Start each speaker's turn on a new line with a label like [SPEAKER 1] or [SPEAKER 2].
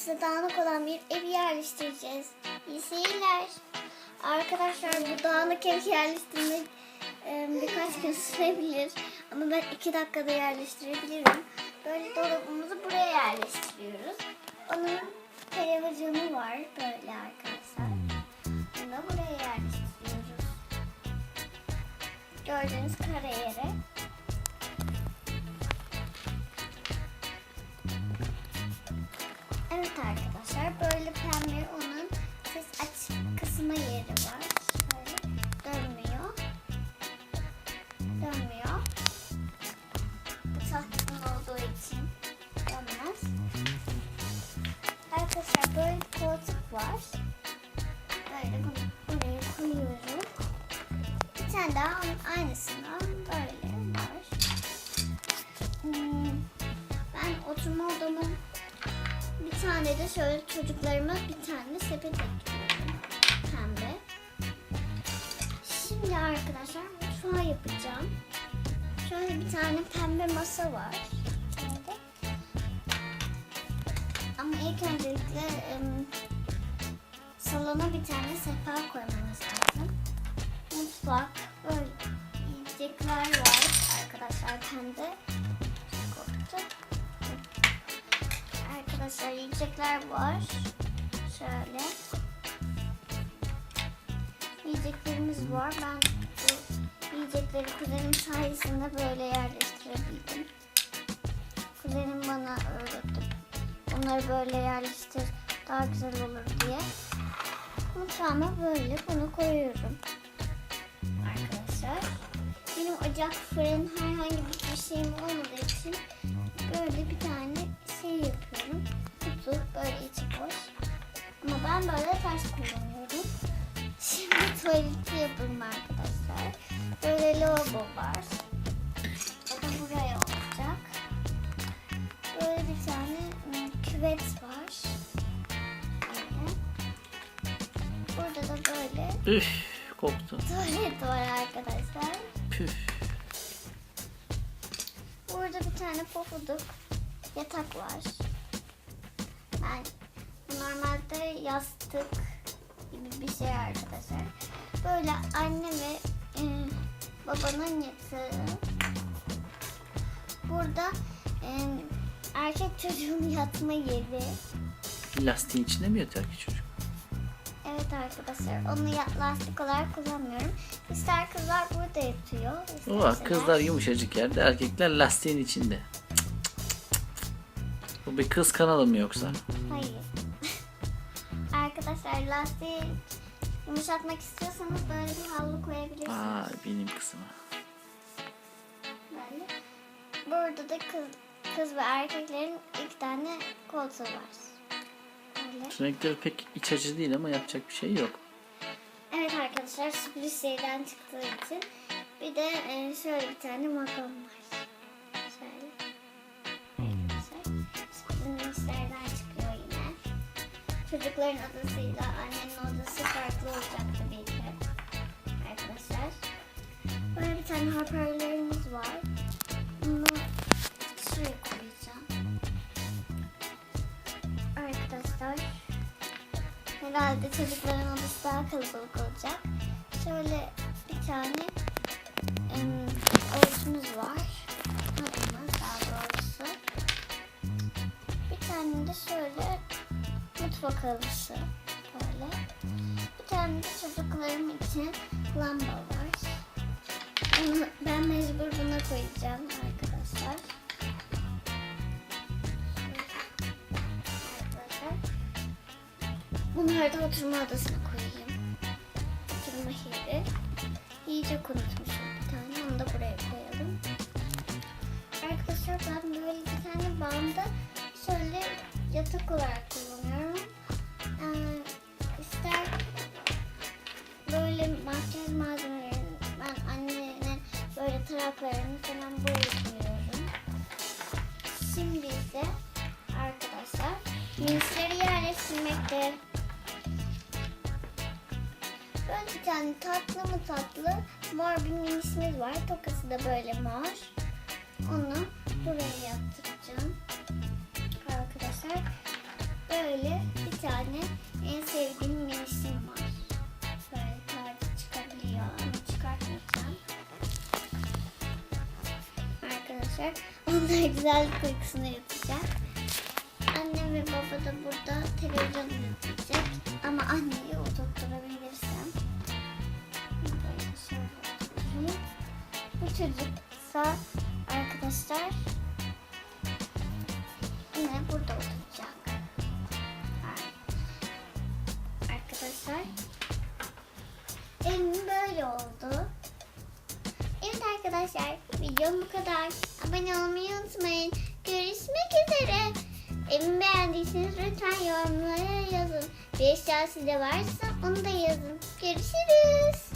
[SPEAKER 1] size dağınık olan bir evi yerleştireceğiz. İyi seyirler. Arkadaşlar bu dağınık evi yerleştirmek e, birkaç gün sürebilir. Ama ben iki dakikada yerleştirebilirim. Böyle dolabımızı buraya yerleştiriyoruz. Onun televizyonu var böyle arkadaşlar. Bunu da buraya yerleştiriyoruz. Gördüğünüz kare yere. Arkadaşlar böyle pembe onun ses aç kısma yeri var. Şöyle dönmüyor. Dönmüyor. Bu tahtın olduğu için dönmez. Arkadaşlar böyle bir koltuk var. Böyle bunu buraya koyuyorum. Bir tane daha onun aynısından böyle var. Hmm, ben oturma odamın bir tane de şöyle çocuklarıma bir tane sepet ekliyorum. Pembe. Şimdi arkadaşlar mutfağı yapacağım. Şöyle bir tane pembe masa var. Ama ilk öncelikle em, salona bir tane sehpa koymamız lazım. Mutfak böyle yiyecekler var arkadaşlar pembe. Arkadaşlar yiyecekler var. Şöyle. Yiyeceklerimiz var. Ben bu yiyecekleri kuzenim sayesinde böyle yerleştirebildim. Kuzenim bana öğretti. Bunları böyle yerleştir daha güzel olur diye. Mutfağıma böyle bunu koyuyorum. Arkadaşlar. Benim ocak, fırın herhangi bir şeyim olmadığı için böyle bir tane şey yapıyorum. Kutu böyle içi boş. Ama ben böyle ters kullanıyorum. Şimdi tuvaleti yapalım arkadaşlar. Böyle lavabo var. O da buraya olacak. Böyle bir tane ım, küvet var. Böyle. Burada da böyle
[SPEAKER 2] Üf koktu.
[SPEAKER 1] tuvalet var arkadaşlar.
[SPEAKER 2] Püf.
[SPEAKER 1] Burada bir tane pofuduk yatak var. Bu normalde yastık gibi bir şey arkadaşlar. Böyle anne ve e, babanın yatağı. Burada e, erkek çocuğun yatma yeri.
[SPEAKER 2] Lastiğin içinde mi yatıyor ki çocuk?
[SPEAKER 1] Evet arkadaşlar onu ya- lastik olarak kullanmıyorum. İster kızlar burada yatıyor.
[SPEAKER 2] Oha
[SPEAKER 1] isterseler-
[SPEAKER 2] kızlar yumuşacık yerde erkekler lastiğin içinde. Bu bir kız kanalı mı yoksa?
[SPEAKER 1] Hayır. Arkadaşlar lastiği yumuşatmak istiyorsanız böyle bir havlu koyabilirsiniz.
[SPEAKER 2] Aa benim kızıma.
[SPEAKER 1] Böyle. Burada da kız, kız ve erkeklerin iki tane koltuğu var. Böyle.
[SPEAKER 2] Renkleri pek iç açıcı değil ama yapacak bir şey yok.
[SPEAKER 1] Evet arkadaşlar sürpriz şeyden çıktığı için bir de e, şöyle bir tane makam var. Çocukların odasıyla annenin odası farklı olacak tabii ki. Arkadaşlar. Böyle bir tane hoparlörümüz var. Bunu şuraya koyacağım. Arkadaşlar. Herhalde çocukların odası daha kalabalık olacak. Şöyle bir tane mutfak halısı. Böyle. Bir tane de çocuklarım için lamba var. Ben mecbur buna koyacağım arkadaşlar. Bunları da oturma odasına koyayım. Oturma yeri. Yiyecek unutmuşum bir tane. Onu da buraya koyalım. Arkadaşlar ben böyle bir tane bandı şöyle yatak olarak böyle taraklarını falan buraya koyuyorum. Şimdi ise arkadaşlar minisleri yerleştirmekte. Böyle bir tane tatlı mı tatlı mor bir minisimiz var. Tokası da böyle mor. Onu buraya Arkadaşlar onlar güzellik uykusuna yatacak. Annem ve baba da burada televizyon izleyecek. Ama anneyi oturtturabilirsem. Bu çocuksa arkadaşlar yine burada oturacak. Arkadaşlar evim böyle oldu. Arkadaşlar videom bu kadar. Abone olmayı unutmayın. Görüşmek üzere. Evimi beğendiyseniz lütfen yorumlara yazın. Bir eşya sizde varsa onu da yazın. Görüşürüz.